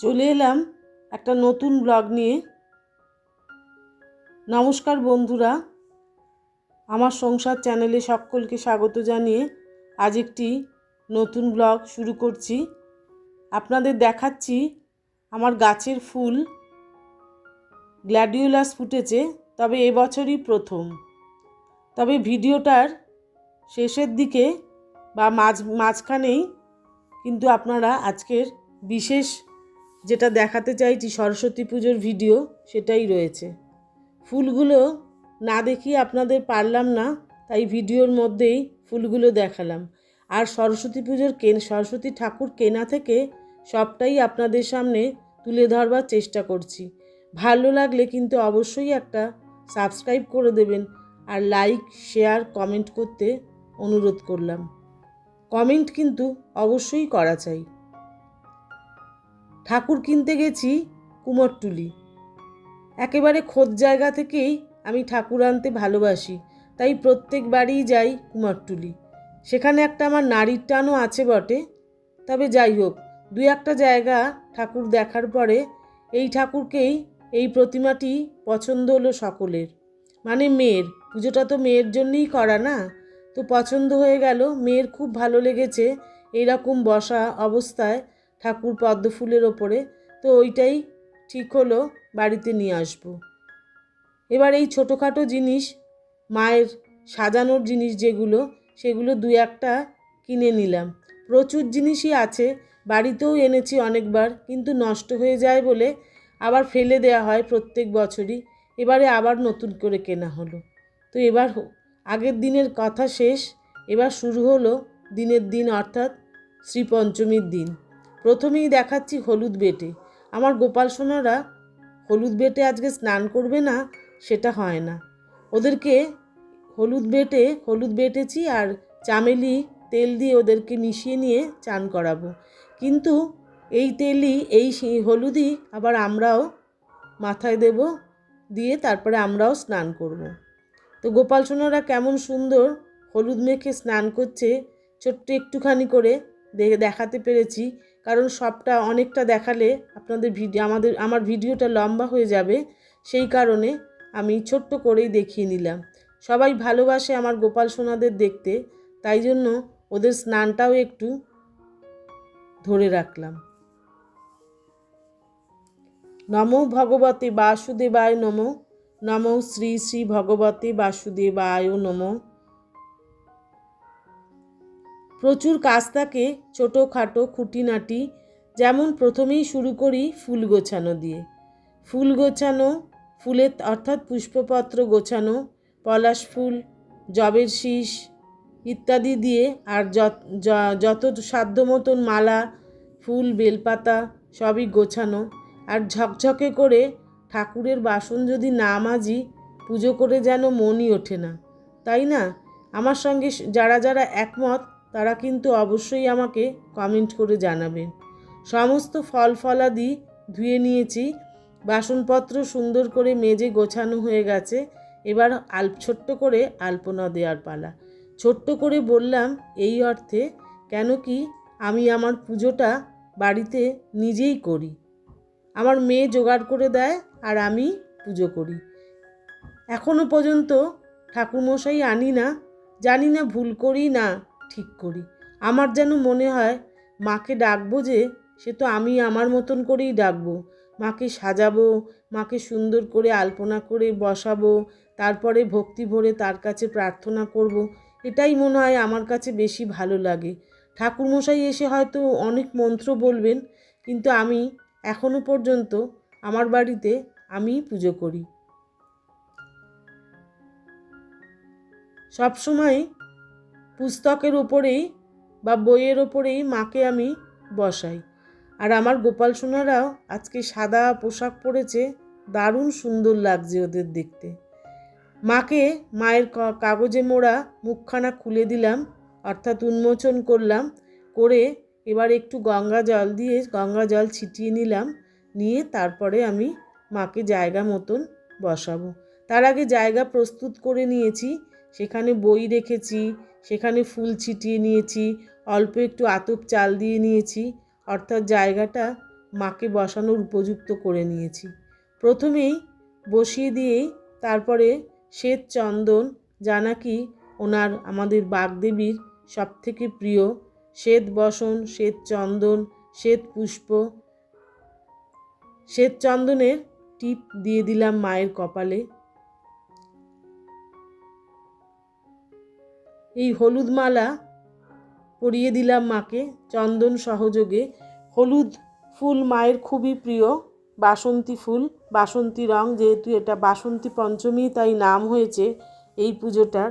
চলে এলাম একটা নতুন ব্লগ নিয়ে। নমস্কার বন্ধুরা, আমার সংসার চ্যানেলে সকলকে স্বাগত জানিয়ে আজ একটি নতুন ব্লগ শুরু করছি। আপনাদের দেখাচ্ছি আমার গাছের ফুল, গ্ল্যাডিওলাস ফুটেছে, তবে এবছরই প্রথম। তবে ভিডিওটার শেষের দিকে বা মাঝ, মাঝখানেই কিন্তু আপনারা আজকের বিশেষ যেটা দেখাতে চাইছি সরস্বতী পুজোর ভিডিও, সেটাই রয়েছে। ফুলগুলো না দেখিয়ে আপনাদের পারলাম না, তাই ভিডিওর মধ্যেই ফুলগুলো দেখালাম। আর সরস্বতী পুজোর কেন, সরস্বতী ঠাকুর কেনা থেকে সবটাই আপনাদের সামনে তুলে ধরবার চেষ্টা করছি। ভালো লাগলে কিন্তু অবশ্যই একটা সাবস্ক্রাইব করে দেবেন আর লাইক, শেয়ার, কমেন্ট করতে অনুরোধ করলাম। কমেন্ট কিন্তু অবশ্যই করা চাই। ঠাকুর কিনতে গেছি কুমোরটুলি একেবারে খোদ জায়গা থেকেই আমি ঠাকুর আনতে ভালোবাসি, তাই প্রত্যেক প্রত্যেকবারই যাই কুমারটুলি সেখানে একটা আমার নারীর টানও আছে বটে, তবে যাই হোক, দু একটা জায়গা ঠাকুর দেখার পরে এই ঠাকুরকেই এই প্রতিমাটি পছন্দ হলো সকলের। মানে মেয়ের, পুজোটা তো মেয়ের জন্যই করা না? তো পছন্দ হয়ে গেল, মেয়ের খুব ভালো লেগেছে এইরকম বসা অবস্থায় ঠাকুর পদ্ম ফুলের ওপরে। তো ওইটাই ঠিক হলো, বাড়িতে নিয়ে আসব। এবার এই ছোটোখাটো জিনিস, মায়ের সাজানোর জিনিস যেগুলো, সেগুলো দু একটা কিনে নিলাম। প্রচুর জিনিসই আছে, বাড়িতেও এনেছি অনেকবার, কিন্তু নষ্ট হয়ে যায় বলে আবার ফেলে দেওয়া হয় প্রত্যেক বছরই। এবারে আবার নতুন করে কেনা হলো। তো এবার আগের দিনের কথা শেষ, এবার শুরু হলো দিনের দিন অর্থাৎ শ্রীপঞ্চমীর দিন। প্রথমেই দেখাচ্ছি হলুদ বেটে। আমার গোপাল সোনারা হলুদ বেটে আজকে স্নান করবে না, সেটা হয় না। ওদেরকে হলুদ বেটে, হলুদ বেটেছি আর চামেলি তেল দিয়ে ওদেরকে মিশিয়ে নিয়ে চান করাবো। কিন্তু এই তেলই, এই হলুদই আবার আমরাও মাথায় দেব, দিয়ে তারপরে আমরাও স্নান করব। তো গোপাল সোনারা কেমন সুন্দর হলুদ মেখে স্নান করছে, ছোট্ট একটুখানি করে দেখাতে পেরেছি। কারণ সবটা অনেকটা দেখালে আপনাদের ভিডিও, আমাদের, আমার ভিডিওটা লম্বা হয়ে যাবে, সেই কারণে আমি ছোট্ট করেই দেখিয়ে নিলাম। সবাই ভালোবাসে আমার গোপাল সোনাদের দেখতে, তাই জন্য ওদের স্নানটাও একটু ধরে রাখলাম। নমো ভগবতে বাসুদেবায় নম, নমো শ্রী শ্রী ভগবতে বাসুদেবায় নম। প্রচুর কাজ থাকে, ছোটোখাটো খুঁটিনাটি। যেমন প্রথমেই শুরু করি ফুল গোছানো দিয়ে। ফুল গোছানো ফুলের অর্থাৎ পুষ্পপত্র গোছানো, পলাশ ফুল, জবের শীষ ইত্যাদি দিয়ে আর যত সাধ্য মতন মালা, ফুল, বেলপাতা সবই গোছানো। আর ঝকঝকে করে ঠাকুরের বাসন যদি না মাজি, পুজো করে যেন মনই ওঠে না। তাই না? আমার সঙ্গে যারা যারা একমত তারা কিন্তু অবশ্যই আমাকে কমেন্ট করে জানাবেন সমস্ত ফল ফলাদি ধুয়ে নিয়েছি, বাসনপত্র সুন্দর করে মেজে গোছানো হয়ে গেছে, এবার আল ছোট্ট করে আলপনা দেওয়ার পালা। ছোট্ট করে বললাম, এই অর্থে কেন কি আমি আমার পুজোটা বাড়িতে নিজেই করি? আমার মেয়ে জোগাড় করে দেয় আর আমি পুজো করি। এখনও পর্যন্ত ঠাকুরমশাই আনি না, জানি না ভুল করি না ঠিক করি। আমার যেন মনে হয়, মাকে ডাকবো যে, সে তো আমি আমার মতন করেই ডাকবো। মাকে সাজাবো, মাকে সুন্দর করে আলপনা করে বসাবো, তারপরে ভক্তি ভরে তার কাছে প্রার্থনা করব। এটাই মনে হয় আমার কাছে বেশি ভালো লাগে। ঠাকুরমশাই এসে হয়তো অনেক মন্ত্র বলবেন, কিন্তু আমি এখনও পর্যন্ত আমার বাড়িতে আমি পুজো করি। সবসময় পুস্তকের ওপরেই বা বইয়ের ওপরেই মাকে আমি বসাই। আর আমার গোপাল সোনারাও আজকে সাদা পোশাক পরেছে, দারুণ সুন্দর লাগছে ওদের দেখতে। মাকে মায়ের কাগজে মোড়া মুখখানা খুলে দিলাম, অর্থাৎ উন্মোচন করলাম, করে এবার একটু গঙ্গা জল দিয়ে গঙ্গা জল ছিটিয়ে নিলাম, নিয়ে তারপরে আমি মাকে জায়গা মতন বসাবো। তার আগে জায়গা প্রস্তুত করে নিয়েছি সেখানে বই রেখেছি সেখানে ফুল ছিটিয়ে নিয়েছি, অল্প একটু আতপ চাল দিয়ে নিয়েছি, অর্থাৎ জায়গাটা মাকে বসানোর উপযুক্ত করে নিয়েছি। প্রথমেই বসিয়ে দিয়েই তারপরে শ্বেত চন্দন যা নাকি ওনার আমাদের বাগদেবীর সবথেকে প্রিয়, শ্বেত বসন, শ্বেত চন্দন, শ্বেত পুষ্প। শ্বেত চন্দনের টিপ দিয়ে দিলাম মায়ের কপালে। এই হলুদ মালা পরিয়ে দিলাম মাকে চন্দন সহযোগে। হলুদ ফুল মায়ের খুবই প্রিয়, বাসন্তী ফুল, বাসন্তী রং, যেহেতু এটা বাসন্তী পঞ্চমী, তাই নাম হয়েছে এই পুজোটার।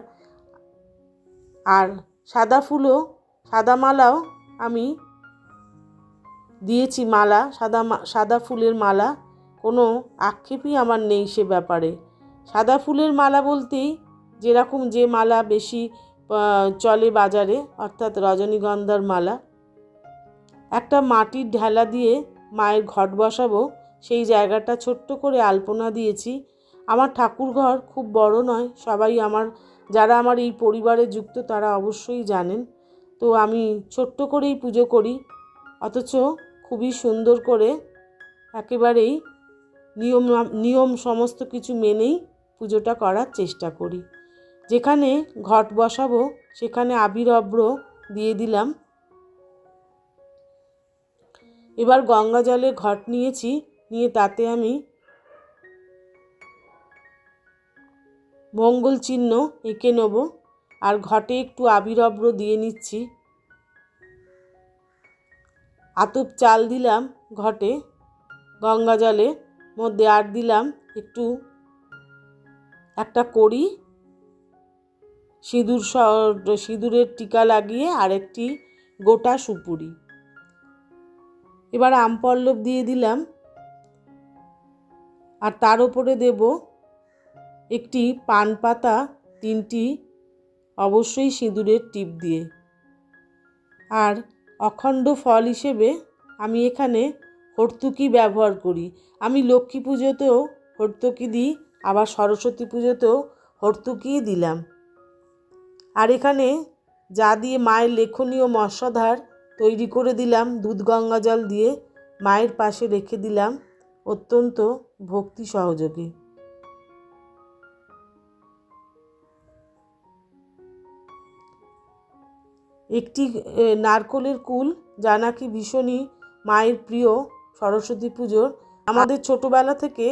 আর সাদা ফুলও, সাদা মালাও আমি দিয়েছি মালা, সাদা সাদা ফুলের মালা, কোনো আক্ষেপই আমার নেই সে ব্যাপারে। সাদা ফুলের মালা বলতেই যেরকম যে মালা বেশি চলে বাজারে, অর্থাৎ রজনীগন্ধার মালা। একটা মাটির ঢেলা দিয়ে মায়ের ঘট বসাবো, সেই জায়গাটা ছোট্ট করে আলপনা দিয়েছি। আমার ঠাকুর ঘর খুব বড় নয়, সবাই আমার, যারা আমার এই পরিবারে যুক্ত তারা অবশ্যই জানেন। তো আমি ছোট্ট করেই পুজো করি, অথচ খুবই সুন্দর করে একেবারেই নিয়ম নিয়ম সমস্ত কিছু মেনেই পুজোটা করার চেষ্টা করি। যেখানে ঘট বসাবো, সেখানে আবির অব্র দিয়ে দিলাম। এবার গঙ্গা জলে ঘট নিয়েছি, নিয়ে তাতে আমি মঙ্গল চিহ্ন এঁকে নেব। আর ঘটে একটু আবির অব্র দিয়ে নিচ্ছি। আতপ চাল দিলাম ঘটে, গঙ্গা জলে মধ্যে আর দিলাম একটু, একটা কড়ি সিঁদুর সিঁদুরের টিকা লাগিয়ে আরেকটি গোটা সুপুরি। এবার আম পল্লব দিয়ে দিলাম। আর তার উপরে দেব একটি পান পাতা, তিনটি অবশ্যই সিঁদুরের টিপ দিয়ে। আর অখণ্ড ফল হিসেবে আমি এখানে হর্তুকি ব্যবহার করি। আমি লক্ষ্মী পুজোতেও হর্তুকি দিই, আবার সরস্বতী পুজোতেও হর্তুকিই দিলাম। আর এখানে যা দিয়ে মায়ের লেখনীয় মশাধার তৈরি করে দিলাম, দুধ গঙ্গা জল দিয়ে মায়ের পাশে রেখে দিলাম, অত্যন্ত ভক্তি সহযোগে। একটি নারকলের কুল যা নাকি ভীষণই মায়ের প্রিয় সরস্বতী পুজোর। আমাদের ছোটোবেলা থেকে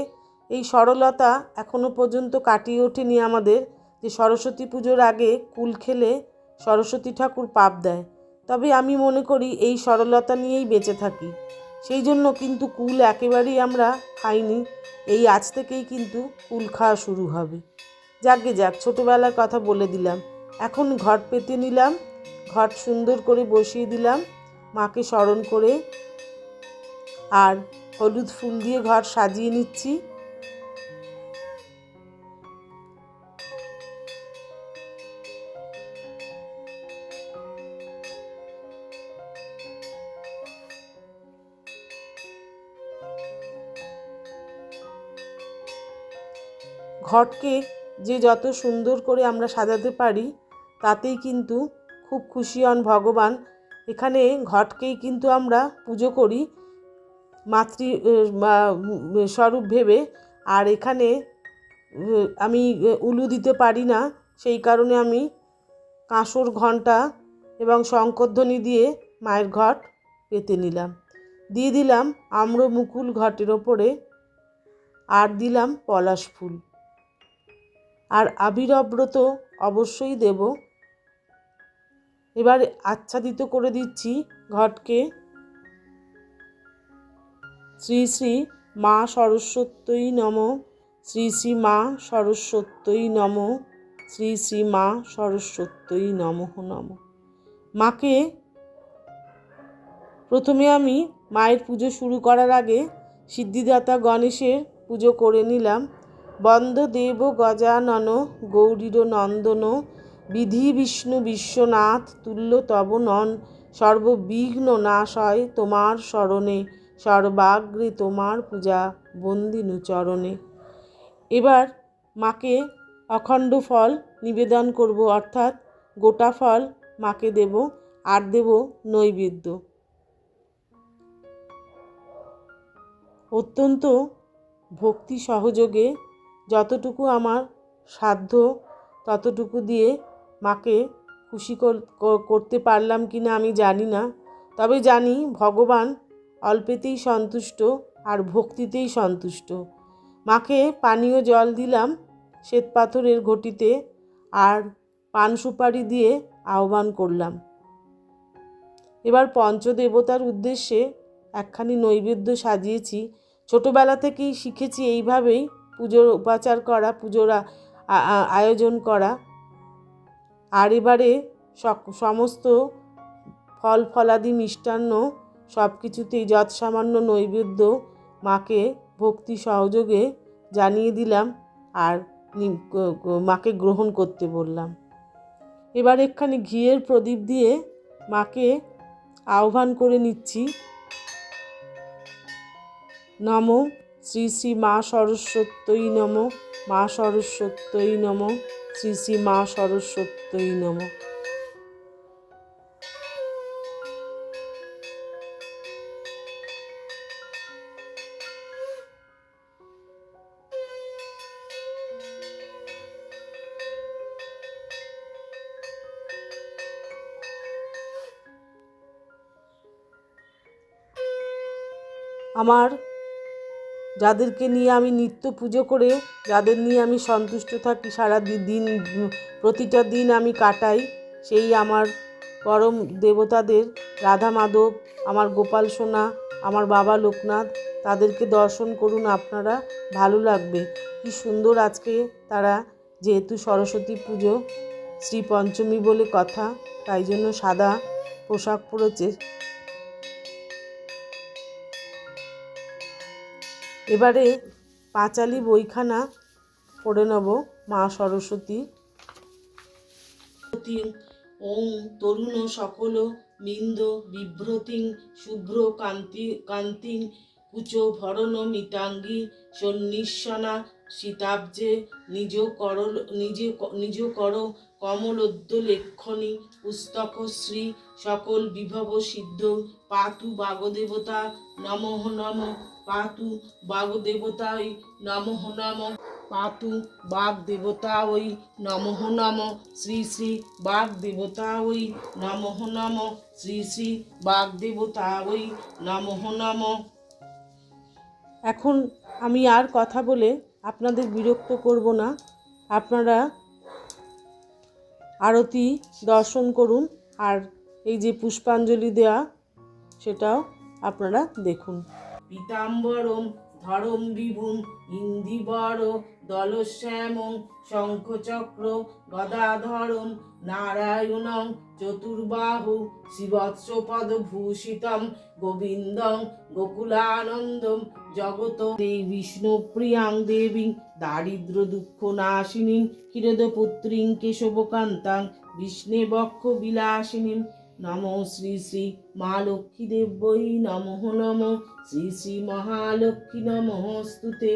এই সরলতা এখনও পর্যন্ত কাটিয়ে ওঠেনি আমাদের। যে সরস্বতী পুজোর আগে কুল খেলে সরস্বতী ঠাকুর পাপ দেয়। তবে আমি মনে করি এই সরলতা নিয়েই বেঁচে থাকি। সেই জন্য কিন্তু কুল একেবারেই আমরা খাইনি। এই আজ থেকেই কিন্তু কুল খাওয়া শুরু হবে। যাকে যাক, ছোটোবেলার কথা বলে দিলাম। এখন ঘট পেতে নিলাম, ঘট সুন্দর করে বসিয়ে দিলাম, মাকে স্মরণ করে। আর হলুদ ফুল দিয়ে ঘর সাজিয়ে নিচ্ছি। ঘটকে যে যত সুন্দর করে আমরা সাজাতে পারি, তাতেই কিন্তু খুব খুশি হন ভগবান। এখানে ঘটকেই কিন্তু আমরা পুজো করি, মাতৃ স্বরূপ ভেবে। আর এখানে আমি উলু দিতে পারি না, সেই কারণে আমি কাঁসর ঘণ্টা এবং শঙ্করধ্বনি দিয়ে মায়ের ঘট পেতে নিলাম। দিয়ে দিলাম আম্র মুকুল ঘটের ওপরে, আর দিলাম পলাশ ফুল। আর আবিরব্রত অবশ্যই দেব। এবার আচ্ছাদিত করে দিচ্ছি ঘটকে। শ্রী শ্রী মা সরস্বত্যই নম, শ্রী শ্রী মা সরস্বত্যই নম, শ্রী শ্রী মা সরস্বত্যই নম নম। মাকে প্রথমে আমি মায়ের পুজো শুরু করার আগে সিদ্ধিদাতা গণেশের পুজো করে নিলাম। বন্দদেব গজানন গৌরীর নন্দন বিধি বিষ্ণু বিশ্বনাথ তুল্য তব নন। সর্ববিঘ্ন নাশ হয় তোমার স্মরণে সর্বাগ্রে তোমার পূজা বন্দিনু চরণে। এবার মাকে অখণ্ড ফল নিবেদন করব, অর্থাৎ গোটা ফল মাকে দেব আর দেব নৈবেদ্য। অত্যন্ত ভক্তি সহযোগে যতটুকু আমার সাধ্য, ততটুকু দিয়ে মাকে খুশি কর- কর- করতে পারলাম কি না আমি জানি না। তবে জানি ভগবান অল্পেতেই সন্তুষ্ট আর ভক্তিতেই সন্তুষ্ট। মাকে পানীয় জল দিলাম শ্বেত পাথরের ঘটিতে আর পান সুপারি দিয়ে আহ্বান করলাম। এবার পঞ্চদেবতার উদ্দেশ্যে একখানি নৈবেদ্য সাজিয়েছি। ছোটোবেলা থেকেই শিখেছি এইভাবেই পুজোর উপাচার করা, পুজোর আয়োজন করা, আর এবারে সমস্ত ফল, ফলাদি, মিষ্টান্ন সব কিছুতেই যৎ সামান্য নৈবেদ্য মাকে ভক্তি সহযোগে জানিয়ে দিলাম আর মাকে গ্রহণ করতে বললাম। এবার একখানি ঘিয়ের প্রদীপ দিয়ে মাকে আহ্বান করে নিচ্ছি। নম শ্রী শ্রী মা সরস্বত্যই নম মা সরস্বত্যই নম শ্রী শ্রী মা সরস্বত্যই নম। আমার যাদেরকে নিয়ে আমি নিত্য পুজো করে, যাদের নিয়ে আমি সন্তুষ্ট থাকি সারা দিন, প্রতিটা দিন আমি কাটাই, সেই আমার পরম দেবতাদের রাধা মাধব, আমার গোপাল সোনা, আমার বাবা লোকনাথ, তাদেরকে দর্শন করুন আপনারা, ভালো লাগবে। কি সুন্দর আজকে তারা যেহেতু সরস্বতী পুজো, শ্রী পঞ্চমী বলে কথা, তাই জন্য সাদা পোশাক পরেছে। এবারে পাঁচালি বইখানা পড়ে নেব মা সরস্বতী। ওং, তরুণ সকল মিন্দ বিভ্রতিং, শুভ্র কান্তি, কান্তিং, কুচ ভরণ মিতাঙ্গী সন্নিশ্বনা শীতাব্জে নিজ কর, নিজে, নিজ কর কমলোদ্য লেখনি, পুস্তক শ্রী, সকল বিভব সিদ্ধ, পাতু বাগদেবতা, নমঃ নম পাতু বাগদেবতায় নমঃ নম। পাতু বাগ দেবতা ওই নমঃ নম। শ্রী শ্রী বাগ দেবতা ওই নমঃ নম। শ্রী শ্রী বাগ দেবতা ওই নমঃ নম। এখন আমি আর কথা বলে আপনাদের বিরক্ত করব না। আপনারা আরতি দর্শন করুন আর এই যে পুষ্পাঞ্জলি দেওয়া সেটাও আপনারা দেখুন। পীতাম্বরম ধরম বিভুম ইন্দিবর দলশ্যামং শঙ্খচক্র, গদাধরম, নারায়ণং, চতুর্বাহু শিবৎসপদ ভূষিতম গোবিন্দং, গোকুলানন্দম জগত দেই বিষ্ণুপ্রিয়াং দেবী, দারিদ্র দুঃখ নাশিনীং, ক্ষীরদপুত্রীং কেশবকান্তাং বিষ্ণে বক্ষ বিলাসিনীং। নম শ্রী শ্রী মা লক্ষ্মী দেব্যই নমঃ নম শ্রী শ্রী মহালক্ষ্মী নমঃ স্তুতে